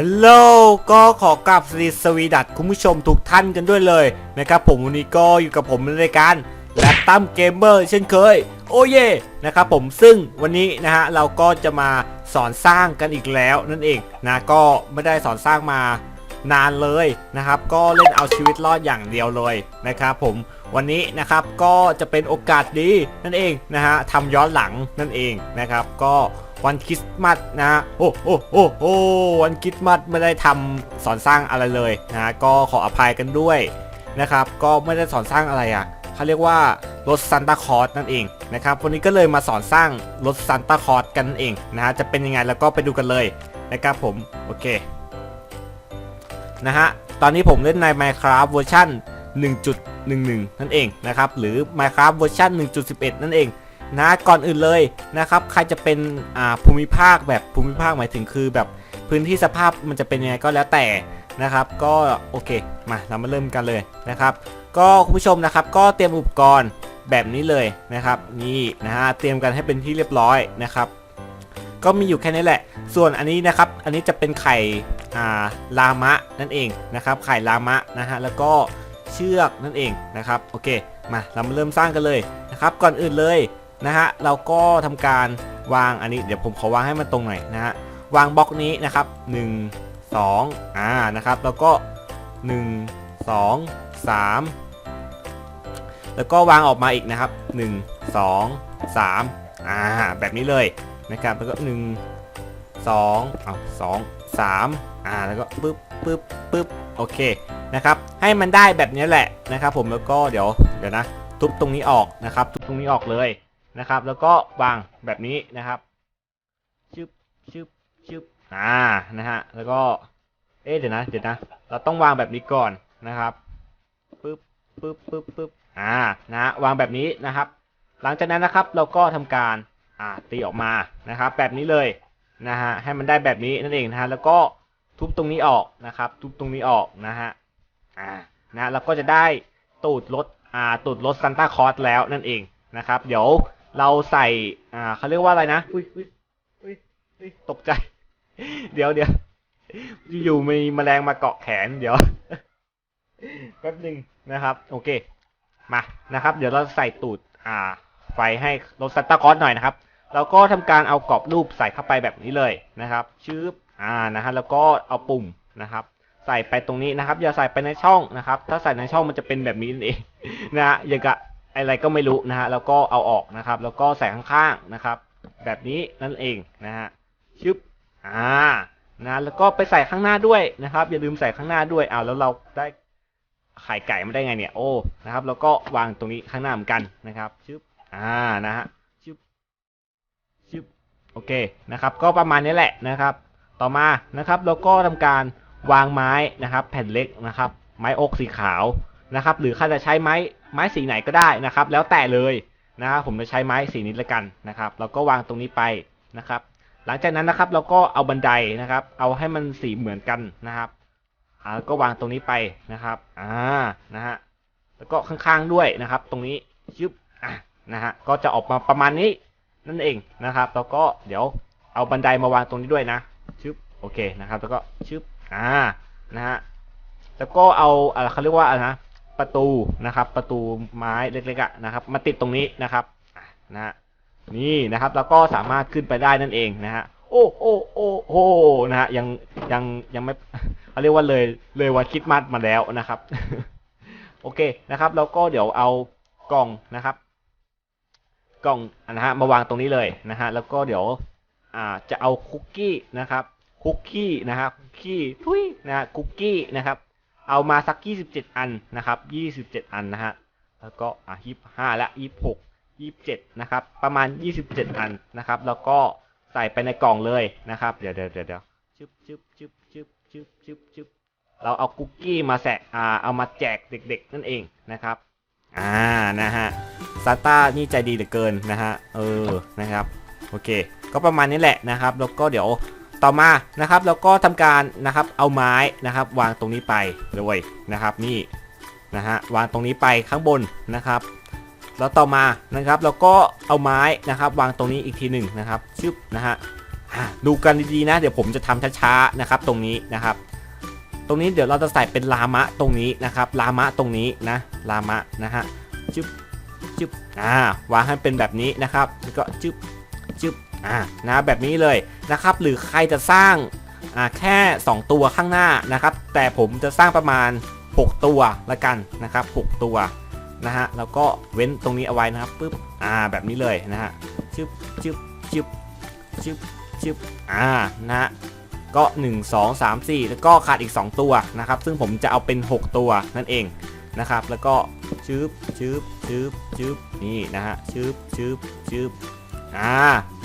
ฮัลโหลก็ขอกลับสวีสวีดัตคุณผู้ชมทุกท่านกันด้วยเลยนะครับผมวันนี้ก็อยู่กับผมในรายการแลปตั้มเกมเมอร์เช่นเคย โอเย่นะครับผมซึ่งวันนี้นะฮะเราก็จะมาสอนสร้างกันอีกแล้วนั่นเองนะก็ไม่ได้สอนสร้างมา นานเลยนะครับ ก็เล่นเอาชีวิตรอดอย่างเดียวเลยนะครับผมวันนี้นะครับก็จะเป็นโอกาสดีนั่นเองนะฮะทำย้อนหลังนั่นเองนะครับ ก็วันคริสต์มาสนะฮะโอ้โอ้โอ้โอ้วันคริสต์มาสไม่ได้ทำสอนสร้างอะไรเลยนะฮะก็ขออภัยกันด้วยนะครับ ก็ไม่ได้สอนสร้างอะไรอะเขาเรียกว่ารถซันตาคอร์สนั่นเองนะครับวันนี้ก็เลยมาสอนสร้างรถซันตาคอร์สกันนั่นเองนะฮะจะเป็นยังไงแล้วก็ไปดูกันเลยนะครับผมโอเค นะฮะ ตอนนี้ผมเล่นใน Minecraft เวอร์ชัน1.11 นั่นเองนะครับ หรือ Minecraft เวอร์ชัน1.11 นั่นเองนะก่อนอื่นเลยนะครับ ใครจะเป็นอ่าภูมิภาคแบบภูมิภาคหมายถึงคือแบบพื้นที่สภาพมันจะเป็นยังไงก็แล้วแต่นะครับ ก็โอเคมาเรามาเริ่มกันเลยนะครับ ก็คุณผู้ชมนะครับก็เตรียมอุปกรณ์แบบนี้เลยนะครับนี่นะฮะเตรียมกันให้เป็นที่เรียบร้อยนะครับ ก็มีอยู่แค่นี้แหละ ส่วนอันนี้นะครับ อันนี้จะเป็นไข่ ลามะนั่นเองนะครับไข่ลามะนะฮะแล้วก็เชือกนั่นเองนะครับโอเคมาเรามาเริ่มสร้างกันเลยนะครับก่อนอื่นเลยนะฮะเราก็ทำการวางอันนี้เดี๋ยวผมขอวางให้มันตรงหน่อยนะฮะวางบล็อกนี้นะครับ 1 2อ่านะครับแล้วก็ 1 2 3 แล้วก็วางออกมาอีกนะครับ 1 2 3อ่าแบบนี้เลยนะครับแล้วก็หนึ่ง สองเอาสองสามอ่าแล้วก็ปึ๊บปึ๊บปึ๊บโอเคนะครับให้มันได้แบบนี้แหละนะครับ ผมแล้วก็เดี๋ยวเดี๋ยวนะ ทุบตรงนี้ออกนะครับ ทุบตรงนี้ออกเลยนะครับ แล้วก็วางแบบนี้นะครับชึบชึบชึบอ่านะฮะแล้วก็เอ๊ะเดี๋ยวนะเดี๋ยวนะ เราต้องวางแบบนี้ก่อนนะครับปึ๊บปึ๊บปึ๊บปึ๊บอ่านะฮะวางแบบนี้นะครับ หลังจากนั้นนะครับเราก็ทำการอ่าตีออกมานะครับ แบบนี้เลย นะฮะให้มันได้แบบนี้นั่นเองนะฮะแล้วก็ทุบตรงนี้ออกนะครับ ทุบตรงนี้ออกนะฮะอ่านะแล้วก็จะได้ตูดรถอ่าตูดรถซันต้าคอร์สแล้วนั่นเองนะครับ เดี๋ยวเราใส่อ่าเขาเรียกว่าอะไรนะอุ้ยอุ้ยอุ้ยอุ้ยตกใจ เดี๋ยวเดี๋ยวอยู่มีแมลงมาเกาะแขนเดี๋ยวแป๊บหนึ่งนะครับ โอเค มานะครับ เดี๋ยวเราใส่ตูดอ่า ไฟให้รถซันตาคอร์สหน่อยนะครับ เราก็ทำการเอากรอบรูปใส่เข้าไปแบบนี้เลยนะครับชืบอ่านะฮะแล้วก็เอาปุ่มนะครับ ใส่ไปตรงนี้นะครับ อย่าใส่ไปในช่องนะครับ ถ้าใส่ในช่องมันจะเป็นแบบนี้นั่นเองนะฮะอย่างกับอะไรก็ไม่รู้นะฮะแล้วก็เอาออกนะครับ แล้วก็ใส่ข้างๆนะครับ แบบนี้นั่นเองนะฮะชึบอ่านะแล้วก็ไปใส่ข้างหน้าด้วยนะครับ อย่าลืมใส่ข้างหน้าด้วยอ้าวแล้วเราได้ไข่ไก่มาได้ไงเนี่ยโอ้นะครับ แล้วก็วางตรงนี้ข้างหน้าเหมือนกันนะครับชึบอ่านะฮะ อเคนะครับ ก็ประมาณนี้แหละนะครับ ต่อมานะครับเราก็ทำการวางไม้นะครับ แผ่นเล็กนะครับ ไม้อกสีขาวนะครับ หรือใครจะใช้ไม้ไม้สีไหนก็ได้นะครับ แล้วแต่เลยนะครับผมจะใช้ไม้สีนี้ละกันนะครับแล้วก็วางตรงนี้ไปนะครับ หลังจากนั้นนะครับเราก็เอาบันไดนะครับ เอาให้มันสีเหมือนกันนะครับอ่าแล้วก็วางตรงนี้ไปนะครับอ่านะฮะแล้วก็ข้างๆด้วยนะครับ ตรงนี้ชึบอะนะฮะก็จะออกมาประมาณนี้ นั่นเองนะครับ แล้วก็เดี๋ยวเอาบันไดมาวางตรงนี้ด้วยนะชึบโอเคนะครับ แล้วก็ชึบอ่านะฮะแล้วก็เอาอะไรเขาเรียกว่าอะไรนะประตูนะครับ ประตูไม้เล็กๆอะนะครับ มาติดตรงนี้นะครับะนะฮะนี่นะครับ แล้วก็สามารถขึ้นไปได้นั่นเองนะฮะโอ้โอ้โอ้โอ้นะฮะยังยังยังไม่เขาเรียกว่าเลยเลยวันคิดมัดมาแล้วนะครับ โอเคนะครับ แล้วก็เดี๋ยวเอากล่องนะครับ กล่องนะฮะมาวางตรงนี้เลยนะฮะแล้วก็เดี๋ยวอ่าจะเอาคุกกี้นะครับคุกกี้นะฮะคุกกี้ทุยนะฮะคุกกี้นะครับ เอามาสัก 27 อันนะครับ 27 อันนะฮะแล้วก็อะ25และ26 27นะครับ ประมาณ 27 อันนะครับ แล้วก็ใส่ไปในกล่องเลยนะครับเดี๋ยวเดี๋ยวเดี๋ยวเดี๋ยวชึบชึบชึบชึบชึบชึบชึบเราเอาคุกกี้มาแสะอ่าเอามาแจกเด็ก ๆ นั่นเองนะครับ อ่านะฮะซาต้านี่ใจดีเหลือเกินนะฮะเออนะครับโอเค ก็ประมาณนี้แหละนะครับ แล้วก็เดี๋ยวต่อมานะครับแล้วก็ทำการนะครับเอาไม้นะครับ วางตรงนี้ไปเลยนะครับนี่นะฮะวางตรงนี้ไปข้างบนนะครับแล้วต่อมานะครับแล้วก็เอาไม้นะครับวางตรงนี้อีกทีหนึ่งนะครับชึบนะฮะอะดูกันดีๆนะ เดี๋ยวผมจะทำช้าๆนะครับ ตรงนี้นะครับ ตรงนี้เดี๋ยวเราจะใส่เป็นลามะตรงนี้นะครับลามะตรงนี้นะลามะนะฮะจึ๊บจึ๊บอ่าวางให้เป็นแบบนี้นะครับแล้วก็จึ๊บจึ๊บอ่านะแบบนี้เลยนะครับ หรือใครจะสร้างอ่าแค่ 2 ตัวข้างหน้านะครับ แต่ผมจะสร้างประมาณ 6 ตัวละกันนะครับ 6 ตัวนะฮะแล้วก็เว้นตรงนี้เอาไว้นะครับปึ๊บอ่าแบบนี้เลยนะฮะจึ๊บจึ๊บจึ๊บจึ๊บจึ๊บอ่านะฮะ ก็ 1 2 3 4 แล้วก็ขาดอีก 2 ตัวนะครับ ซึ่งผมจะเอาเป็น 6 ตัวนั่นเองนะครับ แล้วก็ชืบชืบชืบชืบนี่นะฮะชืบชืบชืบอ่า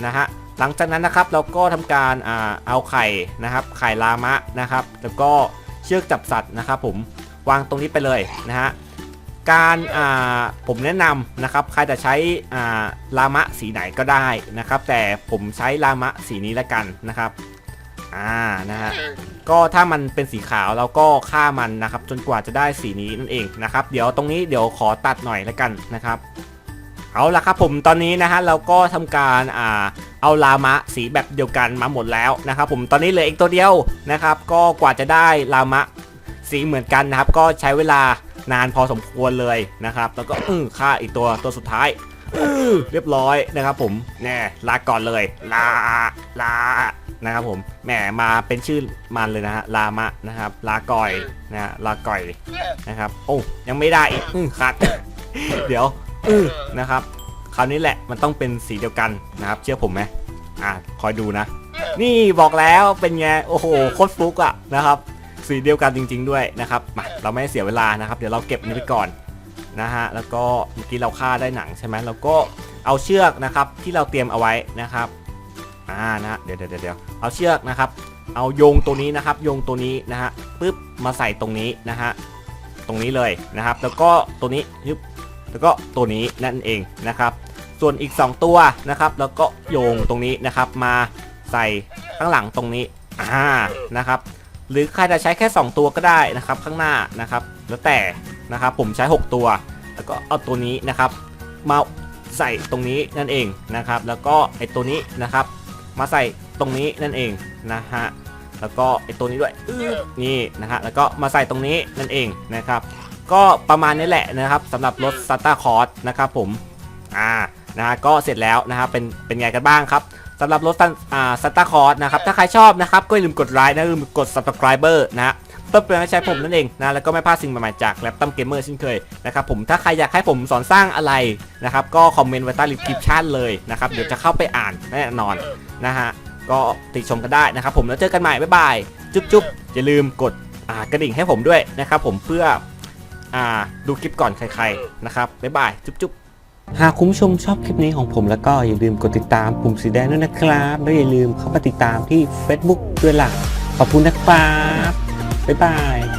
นะฮะหลังจากนั้นนะครับเราก็ทำการอ่าเอาไข่นะครับไข่ลามะนะครับ แล้วก็เชือกจับสัตว์นะครับ ผมวางตรงนี้ไปเลยนะฮะการอ่าผมแนะนำนะครับใครจะใช้อ่าลามะสีไหนก็ได้นะครับ แต่ผมใช้ลามะสีนี้ละกันนะครับ อ่านะฮะก็ถ้ามันเป็นสีขาวเราก็ฆ่ามันนะครับ จนกว่าจะได้สีนี้นั่นเองนะครับ เดี๋ยวตรงนี้เดี๋ยวขอตัดหน่อยแล้วกันนะครับ เอาละครับผมตอนนี้นะฮะเราก็ทำการอ่าเอาลามะสีแบบเดียวกันมาหมดแล้วนะครับ ผมตอนนี้เหลืออีกตัวเดียวนะครับ ก็กว่าจะได้ลามะสีเหมือนกันนะครับ ก็ใช้เวลานานพอสมควรเลยนะครับ แล้วก็อือฆ่าอีกตัวตัวสุดท้ายเรียบร้อยนะครับผมแน่ลาก่อนเลย ลา ลา นะครับผมแหมมาเป็นชื่อมันเลยนะฮะลามะนะครับ ลาก่อยนะฮะลาก่อยนะครับ โอ้ยังไม่ได้อีกอือขาดเดี๋ยวอือนะครับ คราวนี้แหละมันต้องเป็นสีเดียวกันนะครับ เชื่อผมไหมอ่าคอยดูนะ นี่บอกแล้วเป็นไงโอ้โหโคตรฟุกอะนะครับ สีเดียวกันจริง ๆ ด้วยนะครับมาเราไม่ให้เสียเวลานะครับ เดี๋ยวเราเก็บนี้ไปก่อนนะฮะแล้วก็เมื่อกี้เราฆ่าได้หนังใช่ไหมแล้วก็เอาเชือกนะครับที่เราเตรียมเอาไว้นะครับ อ่านะฮะเดี๋ยวเดี๋ยวเดี๋ยวเอาเชือกนะครับ เอาโยงตัวนี้นะครับโยงตัวนี้นะฮะปึ๊บมาใส่ตรงนี้นะฮะตรงนี้เลยนะครับ แล้วก็ตัวนี้ยึบแล้วก็ตัวนี้นั่นเองนะครับ ส่วนอีก 2 ตัวนะครับ แล้วก็โยงตรงนี้นะครับ มาใส่ข้างหลังตรงนี้อ่านะครับ หรือใครจะใช้แค่ 2 ตัวก็ได้นะครับ ข้างหน้านะครับ แล้วแต่นะครับ ผมใช้ 6 ตัว แล้วก็เอาตัวนี้นะครับ มาใส่ตรงนี้นั่นเองนะครับ แล้วก็ไอ้ตัวนี้นะครับ มาใส่ตรงนี้นั่นเองนะฮะแล้วก็ไอตัวนี้ด้วยนี่นะฮะแล้วก็มาใส่ตรงนี้นั่นเองนะครับ ก็ประมาณนี้แหละนะครับสำหรับรถซัตตาคอร์สนะครับผมอ่านะฮะก็เสร็จแล้วนะครับเป็นเป็นไงกันบ้างครับสำหรับรถอ่าซัตตาคอร์สนะครับ ถ้าใครชอบนะครับ ก็อย่าลืมกดไลค์นะอย่าลืมกด subscriber นะฮะ เพื่อเป็นกำลังใจให้ผมนั่นเองนะแล้วก็ไม่พลาดสิ่งใหม่ๆจากแล็ปตัมเกมเมอร์เช่นเคยนะครับผมถ้าใครอยากให้ผมสอนสร้างอะไรนะครับก็คอมเมนต์ไว้ใต้ลิคลิปชั่นเลยนะครับเดี๋ยวจะเข้าไปอ่านแน่นอนนะฮะก็ติชมกันได้นะครับผมแล้วเจอกันใหม่บ๊ายบายจุ๊บจุ๊บอย่าลืมกดกระดิ่งให้ผมด้วยนะครับผมเพื่ออดูคลิปก่อนใครๆนะครับบ๊ายบายจุ๊บจุ๊บหากคุณผู้ชมชอบคลิปนี้ของผมแล้วก็อย่าลืมกดติดตามปุ่มสีแดงด้วยนะครับ แล้วอย่าลืมเข้ามาติดตามที่ Facebook ด้วยล่ะ ขอบคุณนะครับ บ๊ายบาย